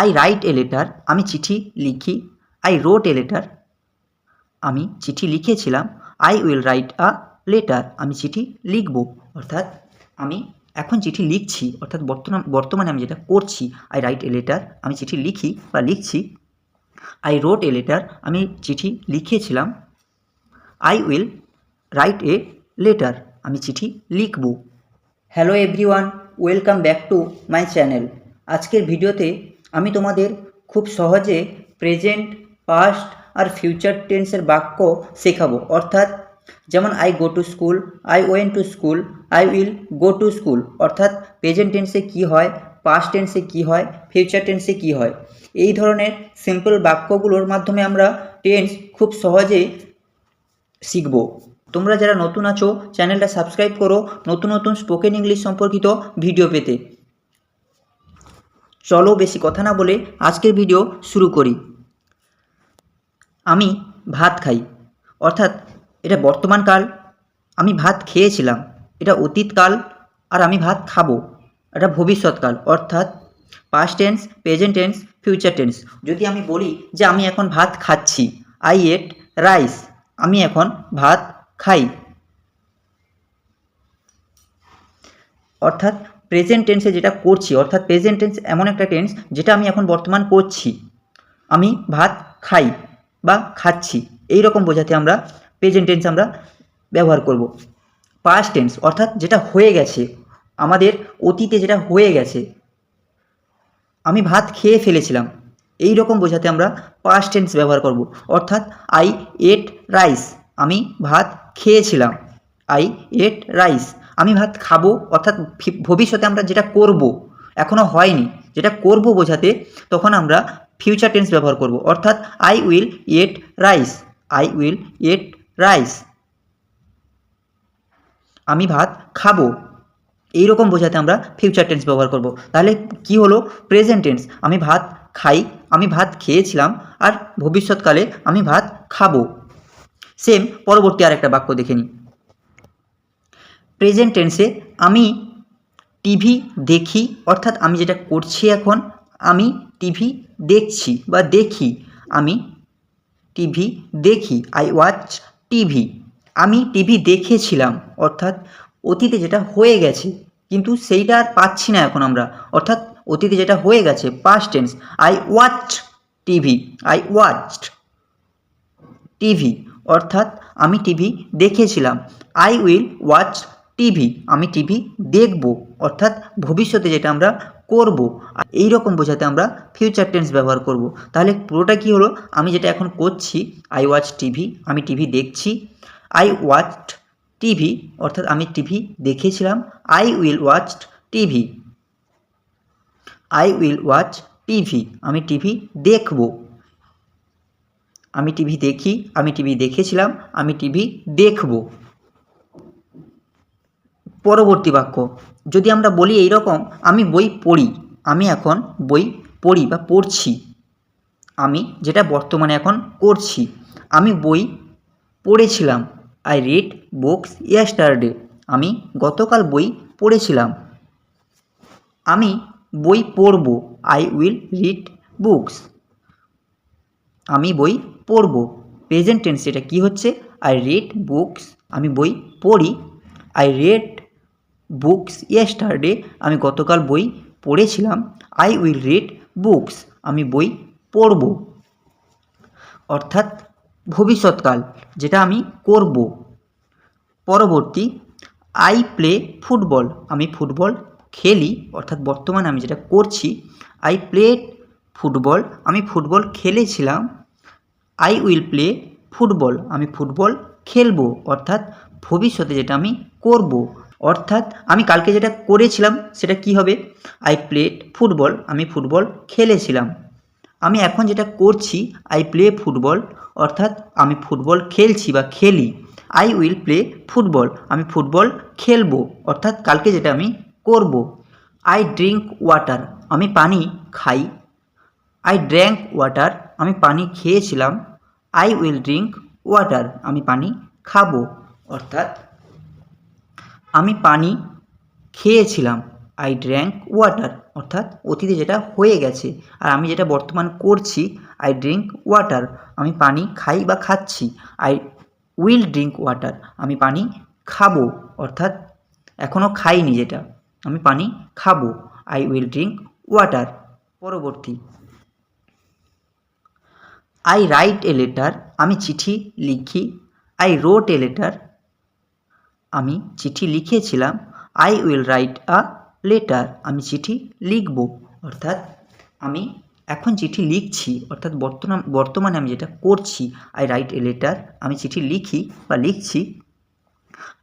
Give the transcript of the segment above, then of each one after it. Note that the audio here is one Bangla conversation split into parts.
আই রাইট এ লেটার আমি চিঠি লিখি। আই রোট এ লেটার আমি চিঠি লিখেছিলাম। I will write a letter আমি চিঠি লিখব। অর্থাৎ আমি এখন চিঠি লিখছি, অর্থাৎ বর্তমান, বর্তমানে আমি যেটা করছি আই রাইট এ লেটার আমি চিঠি লিখি বা লিখছি। আই রোট এ লেটার আমি চিঠি লিখেছিলাম। I will write a letter আমি চিঠি লিখব। Hello everyone welcome back to my channel আজকের ভিডিওতে আমি তোমাদের খুব সহজে প্রেজেন্ট পাস্ট আর ফিউচার টেন্সের বাক্য শেখাবো। অর্থাৎ যেমন I go to school I went to school I will go to school অর্থাৎ প্রেজেন্ট টেন্সে কী হয় পাস্ট টেন্সে কী হয় ফিউচার টেন্সে কী হয়। এই ধরনের সিম্পল বাক্যগুলোর মাধ্যমে আমরা টেন্স খুব সহজেই শিখব। তোমরা যারা নতুন আছো চ্যানেলটা সাবস্ক্রাইব করো। নতুন নতুন স্পোকেন ইংলিশ সম্পর্কিত ভিডিও পেতে। চলো বেশি কথা না বলে আজকের ভিডিও শুরু করি। আমি ভাত খাই। অর্থাৎ এটা বর্তমানকাল আমি ভাত খেয়েছিলাম। এটা অতীতকাল আর আমি ভাত খাব। এটা ভবিষ্যৎকাল অর্থাৎ past tense present tense future tense যদি আমি বলি যে আমি এখন ভাত খাচ্ছি আই এট রাইস আমি এখন ভাত খাই। অর্থাৎ প্রেজেন্ট টেন্সে যেটা করছি, অর্থাৎ প্রেজেন্ট টেন্স এমন একটা টেন্স যেটা আমি এখন বর্তমান করছি। আমি ভাত খাই বা খাচ্ছি এই রকম বোঝাতে আমরা প্রেজেন্ট টেন্স আমরা ব্যবহার করব। পাস্ট টেন্স অর্থাৎ যেটা হয়ে গেছে, আমাদের অতীতে যেটা হয়ে গেছে, আমি ভাত খেয়ে ফেলেছিলাম এই রকম বোঝাতে আমরা পাস্ট টেন্স ব্যবহার করব। অর্থাৎ আই এট রাইস আমি ভাত খেয়েছিলাম আই এট রাইস আমি ভাত খাব, অর্থাৎ ভবিষ্যতে আমরা যেটা করব এখনও হয়নি, যেটা করব বোঝাতে তখন আমরা ফিউচার টেন্স ব্যবহার করব, অর্থাৎ I will eat rice I will eat rice আমি ভাত খাব এই রকম বোঝাতে আমরা ফিউচার টেন্স ব্যবহার করব। তাহলে কি হলো? প্রেজেন্ট টেন্স আমি ভাত খাই, আমি ভাত খেয়েছিলাম, আর ভবিষ্যৎকালে আমি ভাত খাব। সেম পরবর্তী আর একটা বাক্য দেখে নিই। প্রেজেন্ট টেন্সে আমি টিভি দেখি, অর্থাৎ আমি যেটা করছি এখন, আমি টিভি দেখছি বা দেখি, আমি টিভি দেখি আই ওয়াচ টিভি আমি টিভি দেখেছিলাম, অর্থাৎ অতীতে যেটা হয়ে গেছে, কিন্তু সেইটা আর পাচ্ছি না এখন আমরা, অর্থাৎ অতীতে যেটা হয়ে গেছে past tense I watch TV I watched TV অর্থাৎ আমি টিভি দেখেছিলাম। আই উইল ওয়াচ টিভি, আমি টিভি দেখব, অর্থাৎ ভবিষ্যতে যেটা আমরা করব। এই রকম বোঝাতে আমরা ফিউচার টেন্স ব্যবহার করব। তাহলে পুরোটা কি হলো? আমি যেটা এখন করছি আই ওয়াচ টিভি, আমি টিভি দেখছি। আই ওয়াচড টিভি, অর্থাৎ আমি টিভি দেখেছিলাম। I will watched TV. I will watch TV, আমি টিভি দেখব। আমি টিভি দেখি, আমি টিভি দেখেছিলাম, আমি টিভি দেখব। পরবর্তী বাক্য। যদি আমরা বলি এই রকম আমি বই পড়ি। আমি এখন বই পড়ি বা পড়ছি। আমি যেটা বর্তমানে এখন করছি। আমি বই পড়েছিলাম। আই রিড বুকস ইয়েস্টারডে আমি গতকাল বই পড়েছিলাম। আমি বই পড়ব। আই উইল রিড বুকস আমি বই পড়ব। প্রেজেন্ট টেন্স এটা কী হচ্ছে? আই রিড বুকস আমি বই পড়ি। আই রেড বুকস ইয়েস্টারডে আমি গতকাল বই পড়েছিলাম। আই উইল রিড বুকস, আমি বই পড়ব। অর্থাৎ ভবিষ্যৎকাল, যেটা আমি করব। পরবর্তী, আই প্লে ফুটবল, আমি ফুটবল খেলি। অর্থাৎ বর্তমানে আমি যেটা করছি, আই প্লে ফুটবল, আমি ফুটবল খেলেছিলাম। আই উইল প্লে ফুটবল, আমি ফুটবল খেলব। অর্থাৎ ভবিষ্যতে যেটা আমি করব। অর্থাৎ আমি কালকে যেটা করেছিলাম, সেটা কি হবে? আই প্লেড ফুটবল আমি ফুটবল খেলেছিলাম। আমি এখন যেটা করছি আই প্লে ফুটবল অর্থাৎ আমি ফুটবল খেলছি বা খেলি। আই উইল প্লে ফুটবল আমি ফুটবল খেলব, অর্থাৎ কালকে যেটা আমি করব। আই ড্রিঙ্ক ওয়াটার আমি পানি খাই। আই ড্র্যাঙ্ক ওয়াটার আমি পানি খেয়েছিলাম। আই উইল ড্রিঙ্ক ওয়াটার আমি পানি খাব, অর্থাৎ আমি পানি খেয়েছিলাম। আই ড্র্যাঙ্ক ওয়াটার অর্থাৎ অতীতে যেটা হয়ে গেছে আর আমি যেটা বর্তমান করছি আই ড্রিঙ্ক ওয়াটার আমি পানি খাই বা খাচ্ছি। আই উইল ড্রিঙ্ক ওয়াটার আমি পানি খাব, অর্থাৎ এখনও খাইনি যেটা, আমি পানি খাব। আই উইল ড্রিঙ্ক ওয়াটার পরবর্তী। আই রাইট এ লেটার আমি চিঠি লিখি। আই রোট এ লেটার আমি চিঠি লিখেছিলাম I will write a letter আমি চিঠি লিখব। অর্থাৎ আমি এখন চিঠি লিখছি, অর্থাৎ বর্তমান বর্তমানে আমি যেটা করছি আই রাইট এ লেটার আমি চিঠি লিখি বা লিখছি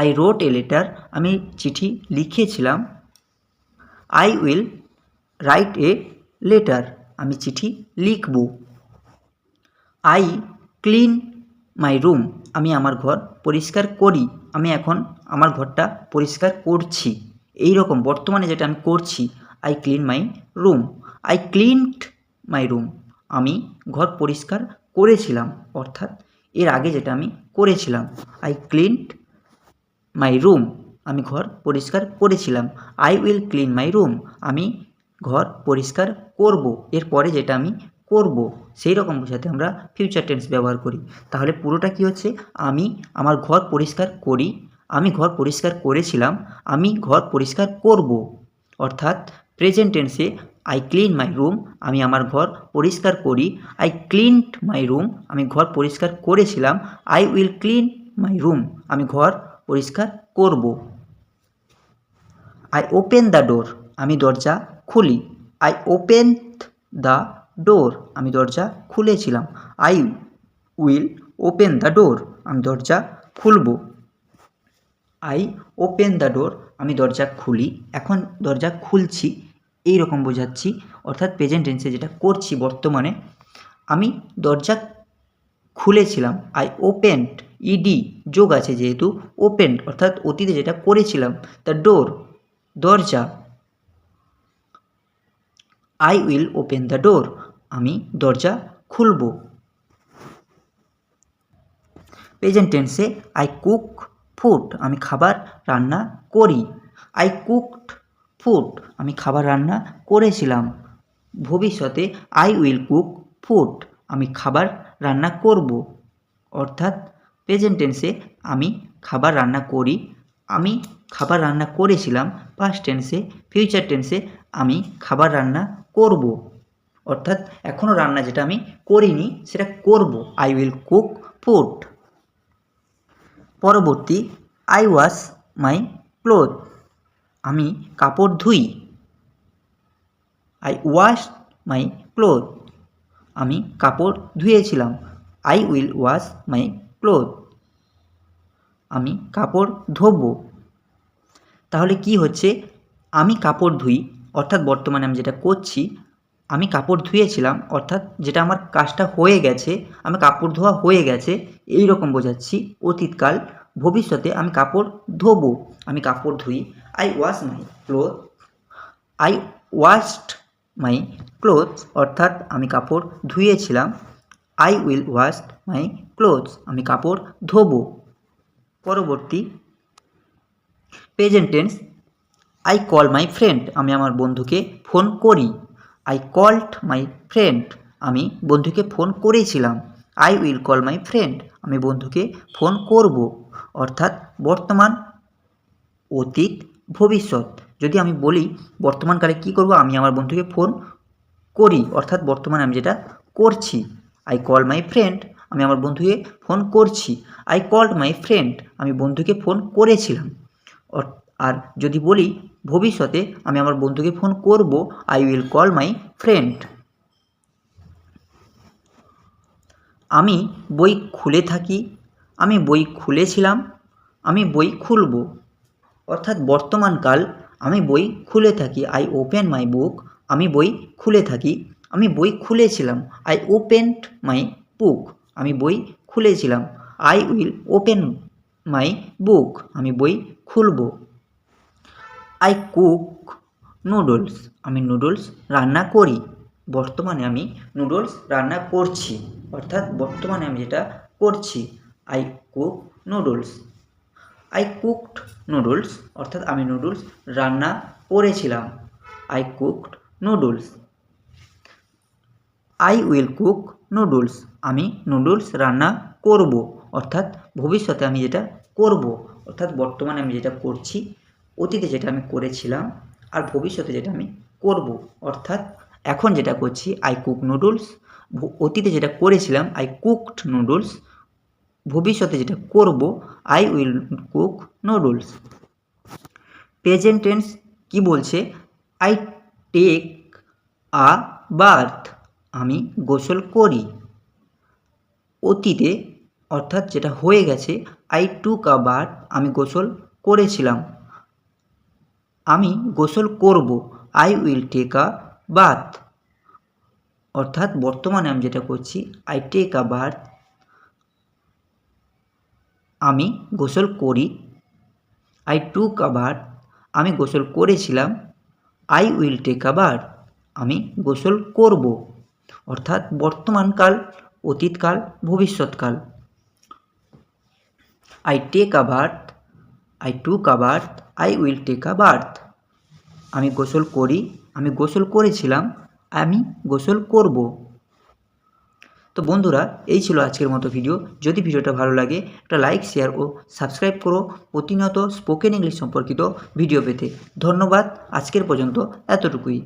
আই রোট এ লেটার আমি চিঠি লিখেছিলাম I will write a letter আমি চিঠি লিখব। আই ক্লিন মাই রুম আমি আমার ঘর পরিষ্কার করি, আমি এখন আমার ঘরটা পরিষ্কার করছি। এই রকম বর্তমানে যেটা আমি করছি I clean my room I cleaned my room আমি ঘর পরিষ্কার করেছিলাম, অর্থাৎ এর আগে যেটা আমি করেছিলাম। আই ক্লিনড মাই রুম আমি ঘর পরিষ্কার করেছিলাম। I will clean my room আমি ঘর পরিষ্কার করব। এরপরে যেটা আমি করব সেই রকম বোঝাতে আমরা ফিউচার টেন্স ব্যবহার করি। তাহলে পুরোটা কি হচ্ছে? আমি আমার ঘর পরিষ্কার করি, আমি ঘর পরিষ্কার করেছিলাম, আমি ঘর পরিষ্কার করব। অর্থাৎ প্রেজেন্ট টেন্সে আই ক্লিন মাই রুম আমি আমার ঘর পরিষ্কার করি আই ক্লিনড মাই রুম আমি ঘর পরিষ্কার করেছিলাম I will clean my room আমি ঘর পরিষ্কার করব। আই ওপেন দ্য ডোর আমি দরজা খুলি আই ওপেন দ্য ডোর আমি দরজা খুলেছিলাম। I will open the door আমি দরজা খুলব। আই ওপেন দ্য ডোর আমি দরজা খুলি। এখন দরজা খুলছি এই রকম বোঝাচ্ছি। অর্থাৎ প্রেজেন্ট টেন্সে যেটা করছি বর্তমানে, আমি দরজা খুলেছিলাম। আই ওপেন্ড ইডি যোগ আছে যেহেতু ওপেন্ড অর্থাৎ অতীতে যেটা করেছিলাম দ্য ডোর দরজা। I will open the door আমি দরজা খুলব। প্রেজেন্ট টেন্সে আই কুক ফুড আমি খাবার রান্না করি। আই কুকড ফুড আমি খাবার রান্না করেছিলাম। ভবিষ্যতে আই উইল কুক ফুড আমি খাবার রান্না করব। অর্থাৎ প্রেজেন্ট টেন্সে আমি খাবার রান্না করি। আমি খাবার রান্না করেছিলাম পাস্ট টেন্সে ফিউচার টেন্সে আমি খাবার রান্না করব। অর্থাৎ এখনও রান্না যেটা আমি করিনি, সেটা করব। আই উইল কুক ফুড পরবর্তী আই ওয়াশ মাই ক্লোথ আমি কাপড় ধুই। আই ওয়াশ মাই ক্লোথ আমি কাপড় ধুয়েছিলাম। I will wash my cloth আমি কাপড় ধোব। তাহলে কি হচ্ছে? আমি কাপড় ধুই, অর্থাৎ বর্তমানে আমি যেটা করছি আমি কাপড় ধুয়েছিলাম, অর্থাৎ যেটা আমার কাজটা হয়ে গেছে, আমি কাপড় ধোয়া হয়ে গেছে এই রকম বোঝাচ্ছি। অতীতকাল, ভবিষ্যতে আমি কাপড় ধোবো। আমি কাপড় ধুই। I wash my cloth I washed my cloth অর্থাৎ আমি কাপড় ধুয়েছিলাম। I will wash my clothes আমি কাপড় ধোবো। পরবর্তী present tense I call my friend আমি আমার বন্ধুকে ফোন করি। আই কল্ড মাই ফ্রেন্ড আমি বন্ধুকে ফোন করেছিলাম। I will call my friend আমি বন্ধুকে ফোন করব। অর্থাৎ বর্তমান অতীত, ভবিষ্যৎ। যদি আমি বলি বর্তমানকালে কী করব? আমি আমার বন্ধুকে ফোন করি। অর্থাৎ বর্তমানে আমি যেটা করছি। আই কল মাই ফ্রেন্ড আমি আমার বন্ধুকে ফোন করছি। আই কল্ড মাই ফ্রেন্ড আমি বন্ধুকে ফোন করেছিলাম। আর যদি বলি ভবিষ্যতে আমি আমার বন্ধুকে ফোন করব I will call my friend আমি বই খুলে থাকি, আমি বই খুলেছিলাম, আমি বই খুলব। অর্থাৎ বর্তমানকাল আমি বই খুলে থাকি আই ওপেন মাই বুক আমি বই খুলে থাকি, আমি বই খুলেছিলাম আই ওপেন্ড মাই বুক আমি বই খুলেছিলাম I will open my book আমি বই খুলব। আই কুক নুডলস আমি নুডলস রান্না করি। বর্তমানে আমি নুডলস রান্না করছি। অর্থাৎ বর্তমানে আমি যেটা করছি I cook noodles I cooked noodles অর্থাৎ আমি নুডলস রান্না করেছিলাম। I cooked noodles I will cook noodles আমি নুডলস রান্না করব। অর্থাৎ ভবিষ্যতে আমি যেটা করব। অর্থাৎ বর্তমানে আমি যেটা করছি অতীতে যেটা আমি করেছিলাম আর ভবিষ্যতে যেটা আমি করব। অর্থাৎ এখন যেটা করছি আই কুক নুডলস অতীতে যেটা করেছিলাম আই কুকড নুডলস ভবিষ্যতে যেটা করব I will cook noodles present tense কি বলছে? আই টেক আ বার্থ আমি গোসল করি। অতীতে, অর্থাৎ যেটা হয়ে গেছে আই টুক আ বার্থ আমি গোসল করেছিলাম। আমি গোসল করব I will take a bath অর্থাৎ বর্তমানে আমি যেটা করছি আই টেক আ বার্থ আমি গোসল করি। আই টুক আ বার্থ আমি গোসল করেছিলাম। I will take a bath আমি গোসল করব। অর্থাৎ বর্তমানকাল, অতীতকাল, ভবিষ্যৎকাল। I take a bath I took a bath I will take a bath আমি গোসল করি, আমি গোসল করেছিলাম, আমি গোসল করব। তো বন্ধুরা, এই ছিল আজকের মতো ভিডিও যদি ভিডিওটা ভালো লাগে, একটা লাইক শেয়ার ও সাবস্ক্রাইব করো। প্রতিনিয়ত স্পোকেন ইংলিশ সম্পর্কিত ভিডিও পেতে। ধন্যবাদ, আজকের পর্যন্ত এতটুকুই।